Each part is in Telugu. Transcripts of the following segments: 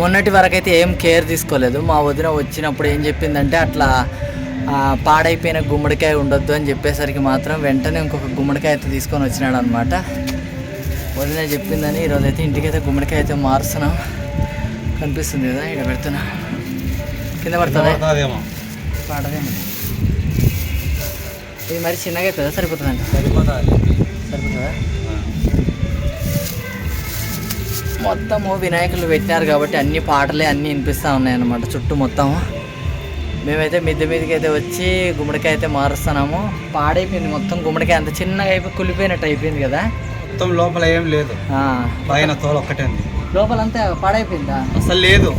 మొన్నటి వరకు అయితే ఏం కేర్ తీసుకోలేదు. మా వదిన వచ్చినప్పుడు ఏం చెప్పిందంటే అట్లా పాడైపోయిన గుమ్మడికాయ ఉండొద్దు అని చెప్పేసరికి మాత్రం వెంటనే ఇంకొక గుమ్మడికాయ అయితే తీసుకొని వచ్చినాడు అనమాట వదిన చెప్పిందని ఈరోజు అయితే ఇంటికైతే గుమ్మడికాయ అయితే మారుస్తున్నాం. కనిపిస్తుంది కదా ఇక్కడ పెడుతున్నా. కింద పడుతుంది? పాడదేమో. ఇది మరి చిన్నగా అవుతుందా సరిపోతుందండి సరిపోతుంది సరిపోతుందా? మొత్తము వినాయకులు పెట్టినారు కాబట్టి అన్ని పాటలే అన్నీ వినిపిస్తూ ఉన్నాయన్నమాట చుట్టూ మొత్తం. మేమైతే మిద్దె మీదకి అయితే వచ్చి గుమ్మడికాయ అయితే మారుస్తున్నాము. పాడైపోయింది మొత్తం గుమ్మడికాయ అంత చిన్నగా అయిపోయి కులిపోయినట్టు అయిపోయింది కదా. మొత్తం లోపల ఏం లేదు. పైన తోలు ఒక్కటే ఉంది లోపలంతా పాడైపోయిందా? అసలు లేదు.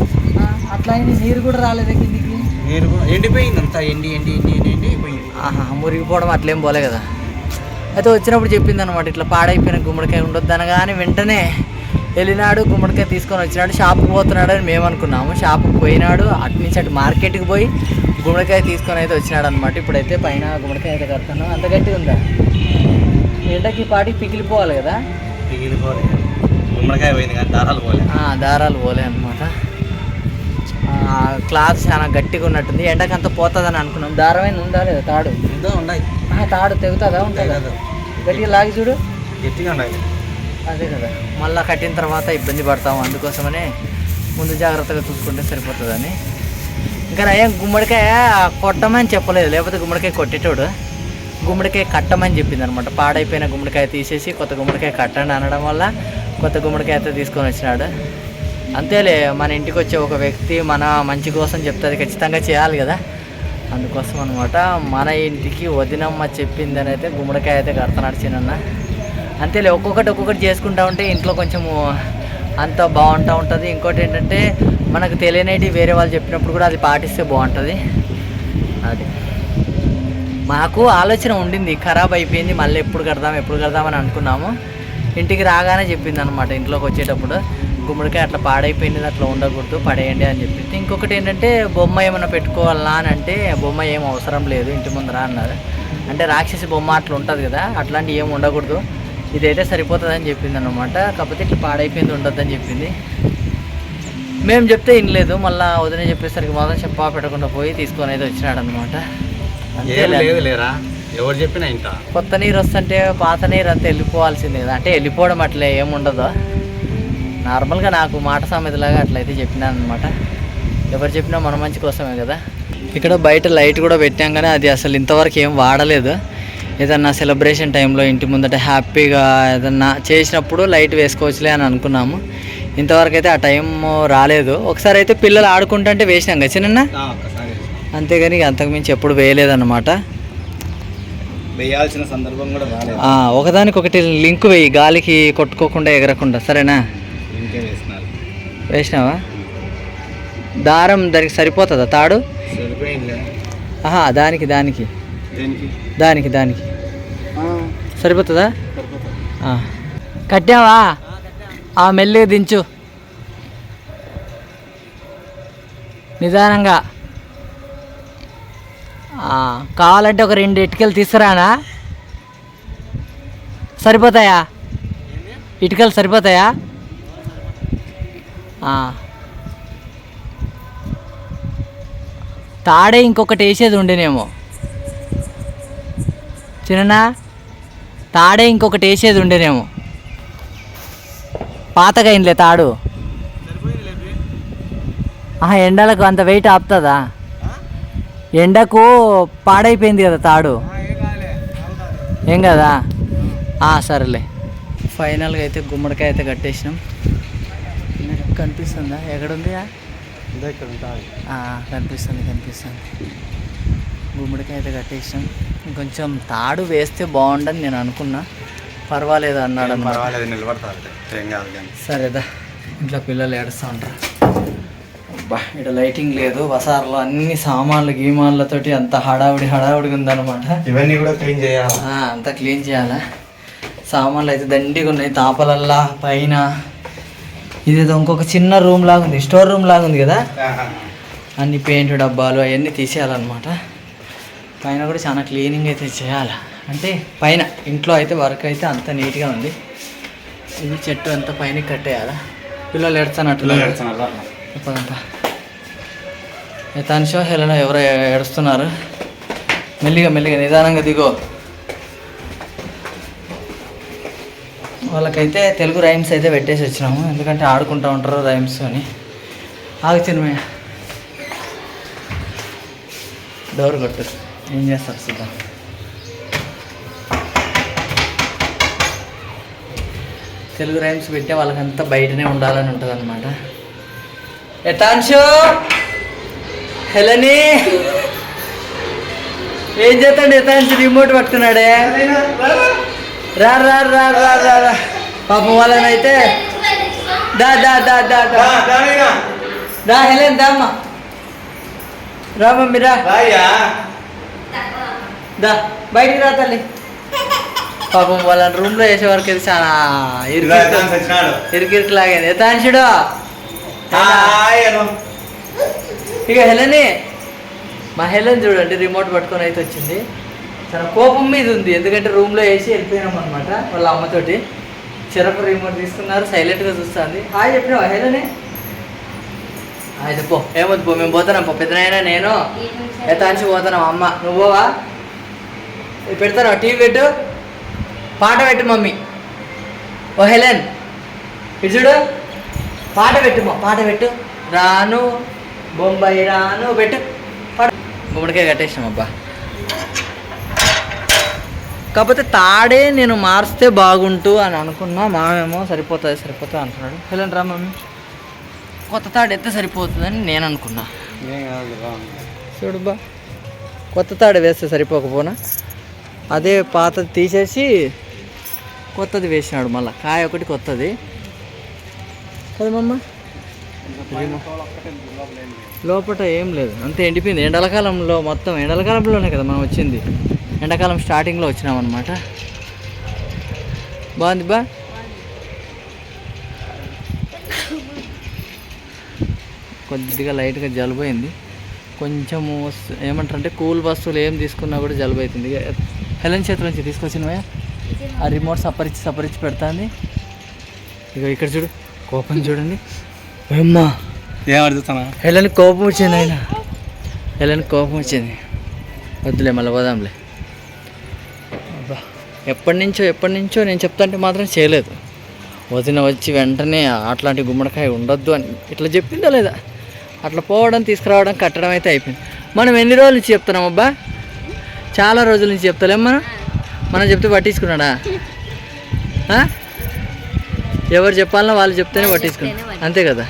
అట్లా అయింది. నీరు కూడా రాలేదు కిందికి? నీరు కూడా ఎండిపోయింది అంతా. ఎండి ఎండి ఎండి ఎండి ఎండి పోయింది ఆహా మురిగిపోవడం అట్లేం పోలే కదా. అయితే వచ్చినప్పుడు చెప్పింది అనమాట ఇట్లా పాడైపోయిన గుమ్మడికాయ ఉండొద్దు అనగానే వెంటనే వెళ్ళినాడు గుమ్మడికాయ తీసుకొని వచ్చినాడు షాప్కి పోతున్నాడు అని మేము అనుకున్నాము. షాప్కి పోయినాడు అటు నుంచి అటు మార్కెట్కి పోయి గుమ్మడికాయ తీసుకొని అయితే వచ్చినాడు అనమాట ఇప్పుడైతే పైన గుమ్మడికాయ అయితే కడుతున్నాం అంత గట్టిగా ఉందా? ఎండకి పాటికి పిగిలిపోవాలి కదా? మిగిలిపోలే గుమ్మడికాయ పోయింది కానీ దారాలు పోలే. ఆ, దారాలు పోలే అనమాట క్లాత్ చాలా గట్టిగా ఉన్నట్టుంది. ఎండకి అంత పోతుందని అనుకున్నాం. దారమైన ఉందా లేదా? తాడు. ఉన్నాయి. తాడు తెగుతుందా? ఉంటుందా? గట్టిగా లాగి చూడు. గట్టిగా ఉన్నాయి అదే కదా. మళ్ళీ కట్టిన తర్వాత ఇబ్బంది పడతాము. అందుకోసమనే ముందు జాగ్రత్తగా చూసుకుంటే సరిపోతుందని. ఇంకా నయం గుమ్మడికాయ కొట్టమని చెప్పలేదు. లేకపోతే గుమ్మడికాయ కొట్టేటోడు. గుమ్మడికాయ కట్టమని చెప్పింది అనమాట పాడైపోయిన గుమ్మడికాయ తీసేసి కొత్త గుమ్మడికాయ కట్టండి అనడం వల్ల కొత్త గుమ్మడికాయ అయితే తీసుకొని వచ్చినాడు. అంతేలే మన ఇంటికి వచ్చే ఒక వ్యక్తి మన మంచి కోసం చెప్తే ఖచ్చితంగా చేయాలి కదా. అందుకోసం అనమాట మన ఇంటికి వదినమ్మ చెప్పిందని అయితే గుమ్మడికాయ అయితే కడుతున్నాడు చిన్న అంతేలే ఒక్కొక్కటి ఒక్కొక్కటి చేసుకుంటా ఉంటే ఇంట్లో కొంచెము అంత బాగుంటూ ఉంటుంది. ఇంకోటి ఏంటంటే మనకు తెలియనేటి వేరే వాళ్ళు చెప్పినప్పుడు కూడా అది పాటిస్తే బాగుంటుంది. అది. మాకు ఆలోచన ఉండింది ఖరాబ్ అయిపోయింది మళ్ళీ ఎప్పుడు కడదాం ఎప్పుడు కడదామని అనుకున్నాము. ఇంటికి రాగానే చెప్పింది అనమాట ఇంట్లోకి వచ్చేటప్పుడు. గుమ్మడికాయ అట్లా పాడైపోయింది అట్లా ఉండకూడదు పడేయండి అని చెప్పింది ఇంకొకటి ఏంటంటే బొమ్మ ఏమైనా పెట్టుకోవాలా అని అంటే బొమ్మ ఏం అవసరం లేదు ఇంటి ముందర అన్నారు. అంటే రాక్షసి బొమ్మ అట్లా ఉంటుంది కదా అట్లాంటివి ఏం ఉండకూడదు. ఇదైతే సరిపోతుంది అని చెప్పింది అనమాట కాకపోతే ఇట్లా పాడైపోయింది ఉండొద్దని చెప్పింది. మేము చెప్తే వినలేదు మళ్ళీ వదిన చెప్పేసరికి మాత్రం చెప్పా పెట్టకుండా పోయి తీసుకొని అయితే వచ్చినాడు అనమాట ఎవరు చెప్పినా ఇంట కొత్త నీరు వస్తుంటే పాత నీరు అంతా వెళ్ళిపోవాల్సిందే. కదా అంటే వెళ్ళిపోవడం అట్లా ఏముండదు నార్మల్గా నాకు మాట సామెతలాగా అట్లయితే చెప్పినాను అనమాట ఎవరు చెప్పినా మన మంచి కోసమే కదా. ఇక్కడ బయట లైట్ కూడా పెట్టాం కానీ అది అసలు ఇంతవరకు ఏం వాడలేదు. ఏదన్నా సెలబ్రేషన్ టైంలో ఇంటి ముందట హ్యాపీగా ఏదన్నా చేసినప్పుడు లైట్ వేసుకోవచ్చులే అని అనుకున్నాము. ఇంతవరకు అయితే ఆ టైం రాలేదు. ఒకసారి అయితే పిల్లలు ఆడుకుంటుంటే వేసినాం కదా చిన్న అంతేగాని అంతకుమించి ఎప్పుడు వేయలేదన్నమాట. వేయాల్సిన సందర్భం కూడా ఒకదానికొకటి లింక్ వేయి గాలికి కొట్టుకోకుండా ఎగరకుండా. సరేనా? వేసినావా? దారం దానికి సరిపోతుందా తాడు? ఆహా దానికి దానికి. దేనికి? దానికి సరిపోతుందా. కట్టావా? ఆ మెల్లిగా దించు. నిదానంగా. కావాలంటే ఒక రెండు ఇటుకలు తీసుకురానా? సరిపోతాయా? ఇటుకలు సరిపోతాయా. తాడే ఇంకొకటి వేసేది ఉండేనేమో. చిన్న తాడే ఇంకొకటి వేసేది ఉండేనేమో పాతగా అయిందిలే తాడు ఎండలకు అంత వెయిట్ ఆపుతుందా? ఎండకు పాడైపోయింది కదా తాడు. ఏం కదా? ఆ, సరేలే. ఫైనల్గా అయితే గుమ్మడికాయ అయితే కట్టేసినాం. కనిపిస్తుందా? ఎక్కడుంది కనిపిస్తుంది కనిపిస్తుంది. గుమ్మడికాయ అయితే కట్టేసాం కొంచెం తాడు వేస్తే బాగుండని నేను అనుకున్నా. పర్వాలేదు అన్నాడు పర్వాలేదు నిలబడతారు ఏం కాదు కానీ సరేదా ఇంట్లో పిల్లలు ఏడుస్తూ ఉంటారు అబ్బా ఇక్కడ లైటింగ్ లేదు. వసారులో అన్ని సామాన్లు గీమాన్లతోటి అంత హడావుడి హడావుడిగా ఉందన్నమాట. ఇవన్నీ కూడా క్లీన్ చేయాలి? అంతా క్లీన్ చేయాలా? సామాన్లు అయితే దండిగా ఉన్నాయి. తాపలల్లా పైన. ఇదేదో ఇంకొక చిన్న రూమ్ లాగా ఉంది స్టోర్ రూమ్ లాగా ఉంది కదా అన్ని పెయింట్ డబ్బాలు అవన్నీ తీసేయాలన్నమాట. పైన కూడా చాలా క్లీనింగ్ అయితే చేయాలి? అంటే పైన ఇంట్లో అయితే వర్క్ అయితే అంత నీట్గా ఉంది. ఇది చెట్టు అంతా పైన కట్టేయాలా? పిల్లలు ఎడతానట్లు చెప్పదంట తనుషో హెలన ఎవరో ఏడుస్తున్నారు? మెల్లిగా మెల్లిగా నిదానంగా దిగో. వాళ్ళకైతే తెలుగు రైమ్స్ అయితే పెట్టేసి వచ్చినాము. ఎందుకంటే ఆడుకుంటూ ఉంటారు రైమ్స్ అని. ఆగు చిన్నమయ్య డోర్ కొట్టు. ఏం చేస్తారు చూద్దాం తెలుగు రైమ్స్ పెట్టే వాళ్ళకంతా బయటనే ఉండాలని ఉంటుంది అనమాట ఎటాన్షో హెలని! ఏం చేస్తాడు ఎటాన్షి రిమోట్ పట్టుకున్నాడే. రా రా రా రా రా రా. పాపం వాళ్ళనైతే దా దా దా దా దా. దా హెలెన్ దా అమ్మా. రా మమ్మీ రా. దా బయటికి రా తల్లి. పాపం వాళ్ళ రూమ్లో వేసే వరకు ఇది చాలా ఇరికి ఇరికి లాగేది ఎతాన్షుడు ఇక హెలని మా హెలెన్ చూడండి రిమోట్ పట్టుకొని అయితే వచ్చింది. చాలా కోపం మీద ఉంది ఎందుకంటే రూమ్లో వేసి వెళ్ళిపోయినాం అనమాట వాళ్ళ అమ్మతోటి. చెరపు రిమోట్ తీసుకున్నారు సైలెంట్గా చూస్తుంది. హాయ్ చెప్పినావా హెలని? అయితే పో ఏమొద్దు పో మేము పోతున్నాం పో. పెద్దనైనా నేను. ఎతాన్షి పోతున్నాం. అమ్మ నువ్వు పోవా? ఇది పెడతాను టీవీ పెట్టు. పాట పెట్టు మమ్మీ. ఓ హెలెన్. ఇటు చూడు. పాట పెట్టు మా పాట పెట్టు. రాను బొంబాయి రాను పెట్టు. పాట. గుమ్మడికాయ కట్టేసినాం అబ్బా. కాకపోతే తాడే నేను మార్చితే బాగుంటూ అని అనుకున్నా. మామేమో సరిపోతుంది సరిపోతుంది అంటున్నాడు. హెలెన్ రా మమ్మీ. కొత్త తాడు ఎత్తే సరిపోతుందని నేను అనుకున్నా. చూడుబా కొత్త తాడు వేస్తే సరిపోకపోనా? అదే పాతది తీసేసి కొత్తది వేసినాడు మళ్ళీ. కాయ ఒకటి కొత్తది. కదా మమ్మ లోపల ఏం లేదు. అంతే ఎండిపోయింది. ఎండాకాలంలో మొత్తం ఎండాకాలంలోనే కదా మనం వచ్చింది. ఎండాకాలం స్టార్టింగ్లో వచ్చినాం అనమాట బాగుంది బా? కొద్దిగా లైట్గా జలుబు అయింది. కొంచెము ఏమంటారంటే కూల్ వస్తువులు ఏం తీసుకున్నా కూడా జలుబు అవుతుంది. ఇక హెలెన్ చేతుల నుంచి తీసుకొచ్చినవే ఆ రిమోట్ సపరించి సపరించి పెడతాంది. ఇక ఇక్కడ చూడు కోపం చూడండి. అమ్మా. ఏం అడుగుతానా హెలెన్ కోపం వచ్చింది ఆయన. హెలెన్ కోపం వచ్చింది. వద్దులే మళ్ళీ పోదాంలే. అబ్బా ఎప్పటి నుంచో ఎప్పటి నుంచో నేను చెప్తాంటే మాత్రం చేయలేదు. వదిన వచ్చి వెంటనే అట్లాంటి గుమ్మడికాయ ఉండొద్దు అని ఇట్లా చెప్పిందా లేదా? అట్లా పోవడం తీసుకురావడం కట్టడం అయితే అయిపోయింది. మనం ఎన్ని రోజుల నుంచి చెప్తున్నాం అబ్బా? చాలా రోజుల నుంచి చెప్తలేం మనం మనం చెప్తే పట్టించుకున్నాడా? ఎవరు చెప్పాలన్నా వాళ్ళు చెప్తేనే పట్టించుకున్నాం. అంతే కదా?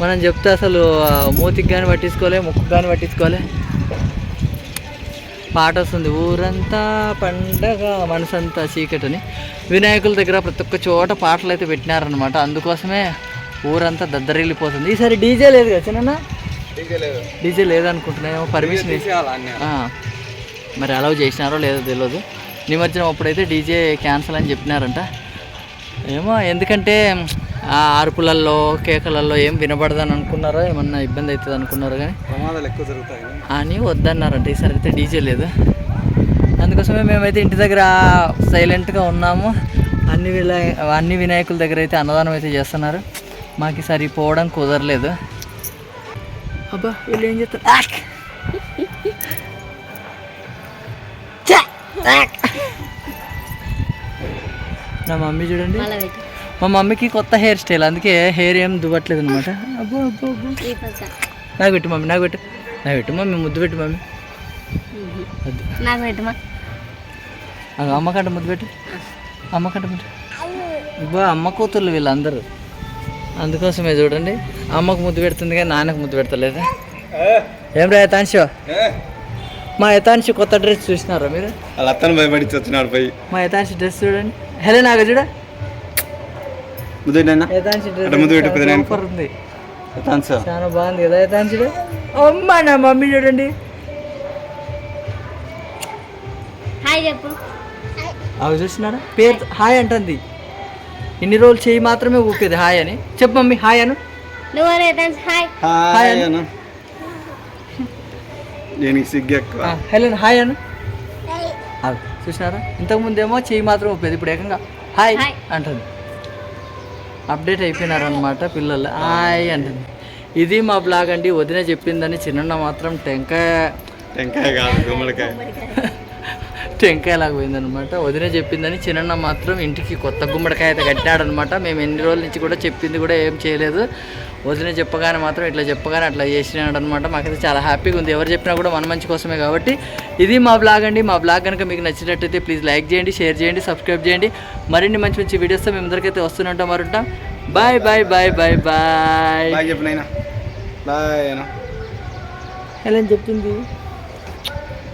మనం చెప్తే అసలు మూతికి కానీ పట్టించుకోలే ముక్కుకు కానీ పట్టించుకోలే. పాట వస్తుంది ఊరంతా పండగ మనసంతా చీకటని. వినాయకుల దగ్గర ప్రతి ఒక్క చోట పాటలు అయితే పెట్టినారనమాట అందుకోసమే ఊరంతా దద్దరిల్లిపోతుంది. ఈసారి డీజే లేదు కదా చిన్న డీజే లేదనుకుంటున్నానేమో పర్మిషన్ మరి అలౌ చేసినారో లేదో తెలియదు నిమజ్జనం అప్పుడైతే డీజే క్యాన్సిల్ అని చెప్పినారంట. ఏమో ఎందుకంటే ఆ అరుపులల్లో కేకలల్లో ఏం వినపడదని అనుకున్నారో ఏమన్నా ఇబ్బంది అవుతుంది అనుకున్నారో కానీ ప్రమాదాలు ఎక్కువ జరుగుతాయి అని వద్దన్నారంట. ఈసారి అయితే డీజే లేదు. అందుకోసమే మేమైతే ఇంటి దగ్గర సైలెంట్గా ఉన్నాము. అన్ని వినాయ అన్ని వినాయకుల దగ్గర అయితే అన్నదానం అయితే చేస్తున్నారు. మాకు ఈసారి పోవడం కుదరలేదు. అబ్బా వీళ్ళు ఏం చేస్తారు? నా మమ్మీ చూడండి. మా మమ్మీకి కొత్త హెయిర్ స్టైల్ అందుకే హెయిర్ ఏం దువ్వట్లేదు అనమాట అబ్బో అబ్బో అబ్బో. నాకు పెట్టు మమ్మీ నాకు పెట్టు నాకు పెట్టు మమ్మీ ముద్దు పెట్టు మమ్మీ. నాకు పెట్టుమా అది అమ్మకంట ముద్దు పెట్టు. అమ్మకంట ముద్దు ఇబ్బా అమ్మ కూతుర్లు వీళ్ళందరూ. అందుకోసమే చూడండి. అమ్మకు ముద్దు పెడుతుంది కానీ నాన్నకు ముద్దు పెడతలేదా? ఏం? రా యతాన్షో మా యతాన్షి కొత్త డ్రెస్ చూసినారా మీరు? వాళ్ళ అత్తను భయపడి వచ్చినాడు పోయి. మా యతాన్షి డ్రెస్ చూడండి. హెలే నాగ చూడ. ముందు పెట్టు, పెద్ద డ్రెస్ నాయనకు. సూపర్ ఉంది. థాంక్స్ చాలా బాగుంది కదా అమ్మ నా మమ్మీ చూడండి. హాయ్ చెప్పు. అవి చూసినారా? పేరు హాయ్ అంటుంది. ఇన్ని రోజులు చేయి మాత్రమే ఊపేది హాయ్ అని. చెప్పు మమ్మీ హాయ్ అను. నువ్వు అనే హాయ్. హాయ్ అన్న దీనికి సిగ్గు ఎక్కువ హెలెన్ హాయ్ అను. చూసినారా? ఇంతకుముందేమో చేయి మాత్రం ఊపేది ఇప్పుడు ఏకంగా హాయ్ హాయ్. అంటుంది. అప్డేట్ అయిపోయినారనమాట పిల్లలు. హాయ్ అంటుంది. ఇది మా బ్లాగ్ అండి వదిన చెప్పిందని చిన్న మాత్రం టెంకాయ టెంకాయ కాదు గుమ్మడికాయ. టెంకాయలాగా పోయిందనమాట వదిన చెప్పిందని చిన్న మాత్రం ఇంటికి కొత్త గుమ్మడికాయ అయితే కట్టినాడనమాట మేము ఎన్ని రోజుల నుంచి కూడా చెప్పింది కూడా ఏం చేయలేదు. వదిన చెప్పగానే మాత్రం ఇట్లా చెప్పగానే అట్లా చేసినాడు అనమాట మాకైతే చాలా హ్యాపీగా ఉంది. ఎవరు చెప్పినా కూడా మన మంచి కోసమే కాబట్టి ఇది మా బ్లాగ్ అండి. మా బ్లాగ్ కనుక మీకు నచ్చినట్టయితే ప్లీజ్ లైక్ చేయండి షేర్ చేయండి సబ్స్క్రైబ్ చేయండి. మరిన్ని మంచి మంచి వీడియోస్తో మేము అందరికైతే వస్తుంటాం మరుంటాం bye bye bye bye bye bye చెప్పు నైనా బాయ్ ఎలా చెప్తుంది